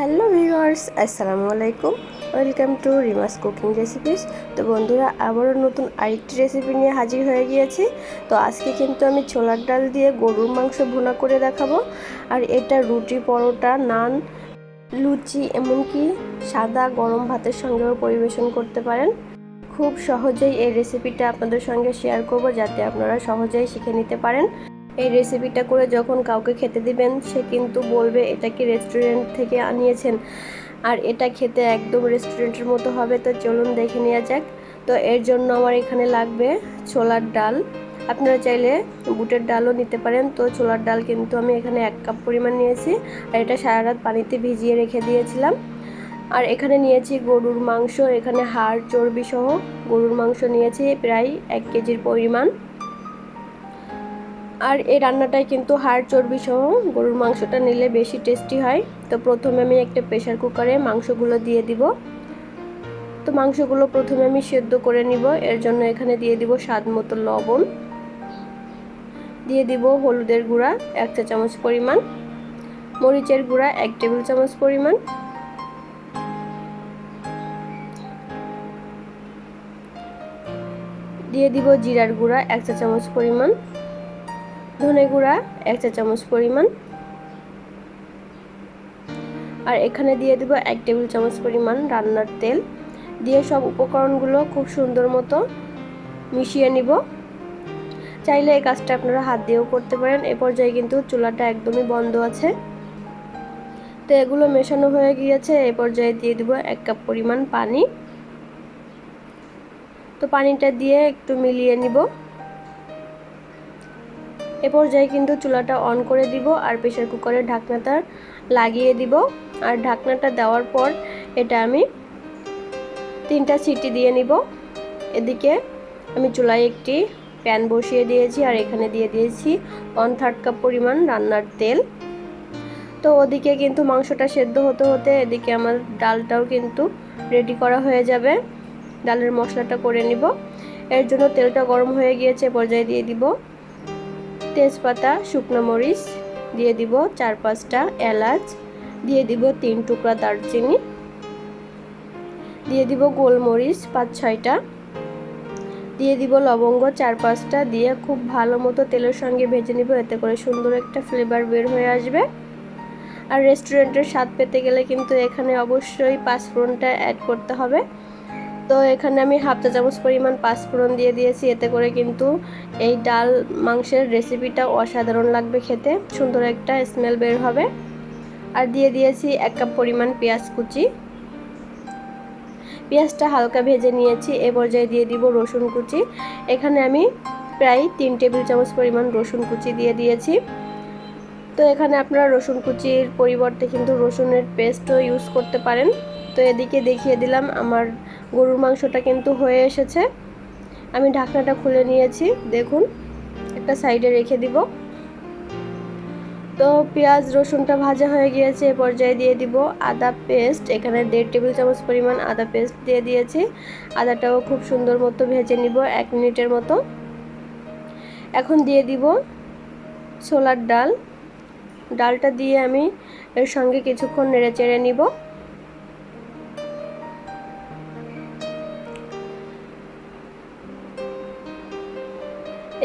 Hello viewers, আসসালামু আলাইকুম। Welcome to Rima's cooking recipes. তো বন্ধুরা, আবারও নতুন আরেকটি রেসিপি নিয়ে হাজির হয়ে গিয়েছি। তো আজকে কিন্তু আমি ছোলার ডাল দিয়ে গরুর মাংস ভুনা করে দেখাবো। আর এটা রুটি, পরোটা, নান, লুচি, এমনকি সাদা গরম ভাতের সঙ্গেও পরিবেশন করতে পারেন। খুব সহজেই এই রেসিপিটা আপনাদের সঙ্গে শেয়ার করব, যাতে আপনারা সহজেই শিখে নিতে পারেন। এই রেসিপিটা করে যখন কাউকে খেতে দিবেন, সে কিন্তু বলবে, এটা কি রেস্টুরেন্ট থেকে আনিয়েছেন? আর এটা খেতে একদম রেস্টুরেন্টের মতো হবে। তো চলুন দেখে নেওয়া যাক। তো এর জন্য আমার এখানে লাগবে ছোলার ডাল। আপনারা চাইলে বুটের ডালও নিতে পারেন। তো ছোলার ডাল কিন্তু আমি এখানে এক কাপ পরিমাণ নিয়েছি। আর এটা সারা রাত পানিতে ভিজিয়ে রেখে দিয়েছিলাম। আর এখানে নিয়েছি গরুর মাংস, এখানে হাড় চর্বি সহ গরুর মাংস নিয়েছি, প্রায় এক কেজির পরিমাণ। আর এই রান্নাটায় কিন্তু হাড় চর্বি সহ গরুর মাংসটা নিলে বেশি টেস্টি হয়। তো প্রথমে আমি একটা প্রেশার কুকারে মাংসগুলো দিয়ে দিব। তো মাংসগুলো প্রথমে আমি সেদ্ধ করে নিব। এর জন্য এখানে দিয়ে দিব স্বাদ মতো লবণ। দিয়ে দিব হলুদের গুঁড়া, এক চা চামচ পরিমাণ। মরিচের গুঁড়া, এক টেবিল চামচ পরিমাণ। দিয়ে দিব জিরার গুঁড়া, এক চা চামচ পরিমাণ। ধনে গুঁড়া, এক চা চামচ পরিমাণ। আর এখানে দিয়ে দেবো এক টেবিল চামচ পরিমাণ রান্নার তেল। দিয়ে সব উপকরণগুলো খুব সুন্দর মতো মিশিয়ে নিব। চাইলে এই কাজটা আপনারা হাত দিয়েও করতে পারেন। এ পর্যায়ে কিন্তু চুলাটা একদমই বন্ধ আছে। তো এগুলো মেশানো হয়ে গিয়েছে। এ পর্যায়ে দিয়ে দিব এক কাপ পরিমাণ পানি। তো পানিটা দিয়ে একটু মিলিয়ে নিব। এ পর্যায়ে কিন্তু চুলাটা অন করে দিব আর প্রেশার কুকারের ঢাকনাটা লাগিয়ে দিব। আর ঢাকনাটা দেওয়ার পর এটা আমি তিনটা সিটি দিয়ে নিব। এদিকে আমি চুলায় একটি প্যান বসিয়ে দিয়েছি আর এখানে দিয়ে দিয়েছি ওয়ান থার্ড কাপ পরিমাণ রান্নার তেল। তো ওদিকে কিন্তু মাংসটা সেদ্ধ হতে হতে এদিকে আমার ডালটাও কিন্তু রেডি করা হয়ে যাবে। ডালের মশলাটা করে নিব। এর জন্য তেলটা গরম হয়ে গিয়েছে পর্যায়ে দিয়ে দিব। তেজপাতা, শুকনো মরিচ, দিয়ে দিব চার পাঁচটা এলাচ, দিয়ে দিব তিন টুকরা দারচিনি, দিয়ে দিব গোলমরিচ পাঁচ ছয়টা, দিয়ে দিব লবঙ্গ চার পাঁচটা, দিয়ে খুব ভালো মতো তেলের সঙ্গে ভেজে নিব, এতে করে সুন্দর একটা ফ্লেভার বের হয়ে আসবে। আর রেস্টুরেন্টের স্বাদ পেতে গেলে কিন্তু এখানে অবশ্যই পাঁচফোড়নটা অ্যাড করতে হবে। তো এখানে আমি হাফ চা চামচ পরিমাণ পাঁচফোড়ন দিয়ে দিয়েছি। এতে করে কিন্তু এই ডাল মাংসের রেসিপিটা অসাধারণ লাগবে খেতে। সুন্দর একটা স্মেল বের হবে। আর দিয়ে দিয়েছি এক কাপ পরিমাণ পেঁয়াজ কুচি। পেঁয়াজটা হালকা ভেজে নিয়েছি। এ পর্যায়ে দিয়ে দিব রসুন কুচি। এখানে আমি প্রায় তিন টেবিল চামচ পরিমাণ রসুন কুচি দিয়ে দিয়েছি। তো এখানে আপনারা রসুন কুচির পরিবর্তে কিন্তু রসুনের পেস্টও ইউজ করতে পারেন। তো এদিকে দেখিয়ে দিলাম আমার গরুর মাংসটা কিন্তু হয়ে এসেছে। আমি ঢাকনাটা খুলে নিয়েছি, দেখুন, একটা সাইডে রেখে দিব। তো পেঁয়াজ, রসুনটা ভাজা হয়ে গিয়েছে, এ পর্যায়ে দিয়ে দিব আদা পেস্ট। এখানে দেড় টেবিল চামচ পরিমাণ আদা পেস্ট দিয়ে দিয়েছি। আদাটাও খুব সুন্দর মতো ভেজে নিব এক মিনিটের মতো। এখন দিয়ে দিব ছোলার ডাল। ডালটা দিয়ে আমি এর সঙ্গে কিছুক্ষণ নেড়ে চেড়ে নিব।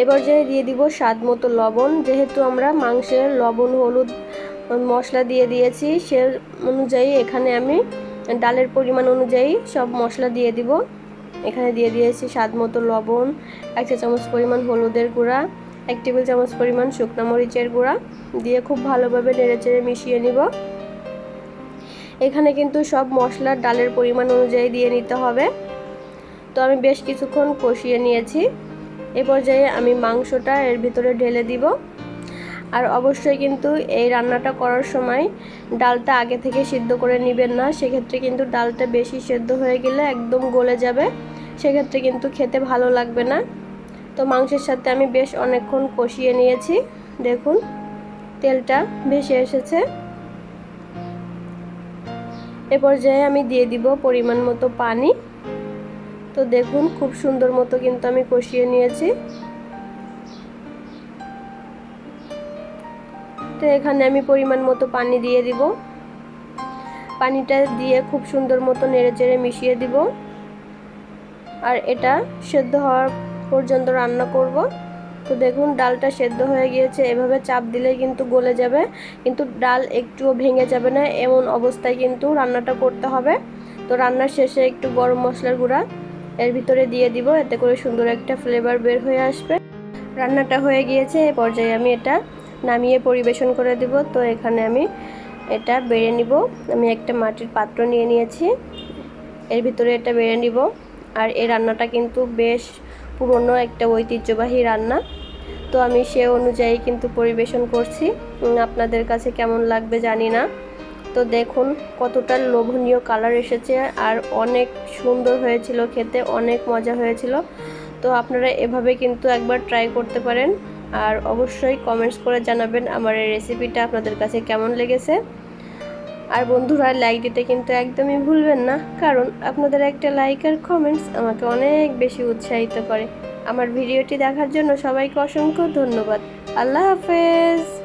এবার যে দিয়ে দিব স্বাদ মতো লবণ। যেহেতু আমরা মাংসের লবণ, হলুদ, মশলা দিয়ে দিয়েছি, সে অনুযায়ী এখানে আমি ডালের পরিমাণ অনুযায়ী সব মশলা দিয়ে দিব। এখানে দিয়ে দিয়েছি স্বাদ মতো লবণ, এক চা চামচ পরিমাণ হলুদের গুঁড়া, এক টেবিল চামচ পরিমাণ শুকনো মরিচের গুঁড়া। দিয়ে খুব ভালোভাবে নেড়েচেড়ে মিশিয়ে নিব। এখানে কিন্তু সব মশলার ডালের পরিমাণ অনুযায়ী দিয়ে নিতে হবে। তো আমি বেশ কিছুক্ষণ কষিয়ে নিয়েছি। এ পর্যায়ে আমি মাংসটা এর ভিতরে ঢেলে দিব। আর অবশ্যই কিন্তু এই রান্নাটা করার সময় ডালটা আগে থেকে সিদ্ধ করে নেবেন না। সেক্ষেত্রে কিন্তু ডালটা বেশি সেদ্ধ হয়ে গেলে একদম গলে যাবে। সেক্ষেত্রে কিন্তু খেতে ভালো লাগবে না। তো মাংসের সাথে আমি বেশ অনেকক্ষণ কষিয়ে নিয়েছি। দেখুন, তেলটা ভেসে এসেছে। এ পর্যায়ে আমি দিয়ে দিব পরিমাণ মতো পানি। তো দেখুন, খুব সুন্দর মতো কিন্তু আমি কষিয়ে নিয়েছি। তো এখানে আমি পরিমাণ মতো পানি দিয়ে দিব। পানিটা দিয়ে খুব সুন্দর মতো নেড়ে চেড়ে মিশিয়ে দিব। আর এটা সেদ্ধ হওয়ার পর্যন্ত রান্না করব। তো দেখুন, ডালটা সেদ্ধ হয়ে গিয়েছে। এভাবে চাপ দিলে কিন্তু গলে যাবে, কিন্তু ডাল একটুও ভেঙে যাবে না। এমন অবস্থায় কিন্তু রান্নাটা করতে হবে। তো রান্নার শেষে একটু গরম মশলার গুঁড়া এর ভিতরে দিয়ে দিব, এতে করে সুন্দর একটা ফ্লেভার বের হয়ে আসবে। রান্নাটা হয়ে গিয়েছে, এ পর্যায়ে আমি এটা নামিয়ে পরিবেশন করে দিব। তো এখানে আমি এটা বেড়ে নিব। আমি একটা মাটির পাত্র নিয়ে নিয়েছি, এর ভিতরে এটা বেড়ে নিব। আর এই রান্নাটা কিন্তু বেশ পুরনো একটা ঐতিহ্যবাহী রান্না। তো আমি সে অনুযায়ী কিন্তু পরিবেশন করছি। আপনাদের কাছে কেমন লাগবে জানি না। তো দেখুন কতটা লোভনীয় কালার এসেছে আর অনেক সুন্দর হয়েছিল খেতে, অনেক মজা হয়েছিল। তো আপনারা এভাবে কিন্তু একবার ট্রাই করতে পারেন আর অবশ্যই কমেন্টস করে জানাবেন আমার এই রেসিপিটা আপনাদের কাছে কেমন লেগেছে। আর বন্ধুরা লাইক দিতে কিন্তু একদমই ভুলবেন না, কারণ আপনাদের একটা লাইক আর কমেন্টস আমাকে অনেক বেশি উৎসাহিত করে। আমার ভিডিওটি দেখার জন্য সবাইকে অসংখ্য ধন্যবাদ। আল্লাহ হাফেজ!